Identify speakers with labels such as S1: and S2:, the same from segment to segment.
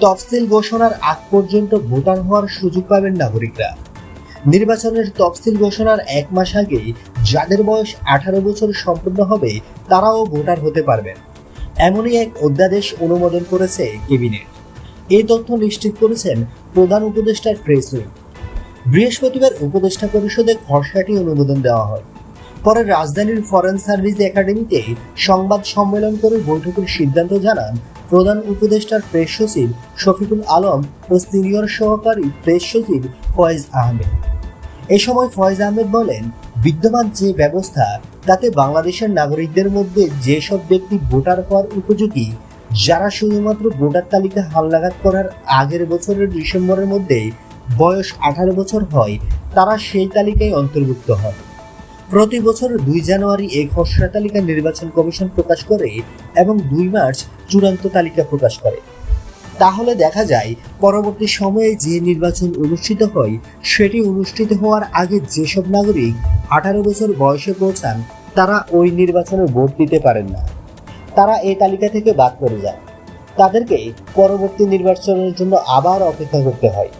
S1: তফসিল ঘোষণার আগ পর্যন্ত ভোটার হওয়ার সুযোগ পাবেন নাগরিকরা। নির্বাচনের তফসিল ঘোষণার এক মাস আগে যাদের বয়স আঠারো বছর সম্পূর্ণ হবে, তারাও ভোটার হতে পারবেন। এমনই এক অধ্যাদেশ অনুমোদন করেছে ক্যাবিনেট। এই তথ্য নিশ্চিত করেছেন প্রধান উপদেষ্টার প্রেস উইং বৃহস্পতিবার উপদেষ্টা পরিষদে খসড়াটি অনুমোদন দেওয়া হয়। পরে রাজধানীর ফরেন সার্ভিস একাডেমিতে সংবাদ সম্মেলন করে বৈঠকের সিদ্ধান্ত জানান প্রধান উপদেষ্টার প্রেস সচিব শফিকুল আলম ও সিনিয়র সহকারী প্রেস সচিব ফয়েজ আহমেদ। এ সময় ফয়েজ আহমেদ বলেন, বিদ্যমান যে ব্যবস্থা, তাতে বাংলাদেশের নাগরিকদের মধ্যে যেসব ব্যক্তি ভোটার হওয়ার উপযোগী, যারা শুধুমাত্র ভোটার তালিকা হালনাগাদ করার আগের বছরের ডিসেম্বরের মধ্যে বয়স আঠারো বছর হয়, তারা সেই তালিকায় অন্তর্ভুক্ত হয়। প্রতি বছর দুই জানুয়ারি এই খসড়া তালিকা নির্বাচন কমিশন প্রকাশ করে এবং দুই মার্চ চূড়ান্ত তালিকা প্রকাশ করে। তাহলে দেখা যায়, পরবর্তী সময়ে যে নির্বাচন অনুষ্ঠিত হয়, সেটি অনুষ্ঠিত হওয়ার আগে যেসব নাগরিক আঠারো বছর বয়সে পৌঁছান, তারা ওই নির্বাচনে ভোট দিতে পারেন না। তারা এই তালিকা থেকে বাদ পড়ে যায় তাদেরকে পরবর্তী নির্বাচনের জন্য আবার অপেক্ষা করতে হয়।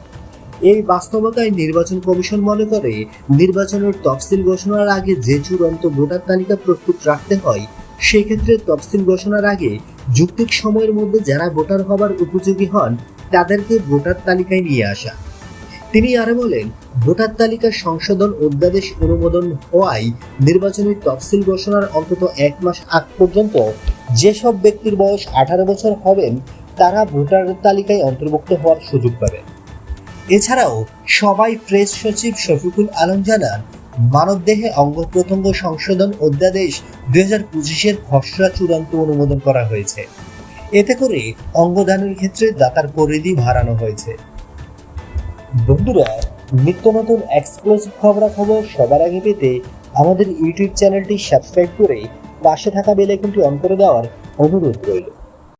S1: এই বাস্তবতায় নির্বাচন কমিশন মনে করে, নির্বাচনের তফসিল ঘোষণার আগে যে চূড়ান্ত ভোটার তালিকা প্রস্তুত রাখতে হয়, সেক্ষেত্রে তফসিল ঘোষণার আগে যুক্তিক সময়ের মধ্যে যারা ভোটার হবার উপযোগী হন, তাদেরকে ভোটার তালিকায় নিয়ে আসা। তিনি আরও বলেন, ভোটার তালিকা সংশোধন অধ্যাদেশ অনুমোদন হওয়ায় নির্বাচনের তফসিল ঘোষণার অন্তত এক মাস আগ পর্যন্ত যেসব ব্যক্তির বয়স আঠারো বছর হবেন, তারা ভোটার তালিকায় অন্তর্ভুক্ত হওয়ার সুযোগ পাবেন। এছাড়াও সবাই প্রেস সচিব শফিকুল আলম জানান, মানবদেহে অঙ্গ প্রত্যঙ্গ সংশোধন অধ্যাদেশ দুই হাজার পঁচিশের খসড়া চূড়ান্ত অনুমোদন করা হয়েছে। এতে করে অঙ্গদানের ক্ষেত্রে দাতার পরিধি বাড়ানো হয়েছে। বন্ধুরা, নিত্য নতুন এক্সক্লুসিভ খবরাখবর সবার আগে পেতে আমাদের ইউটিউব চ্যানেলটি সাবস্ক্রাইব করে পাশে থাকা বেল আইকনটি অন করে দেওয়ার অনুরোধ রইল।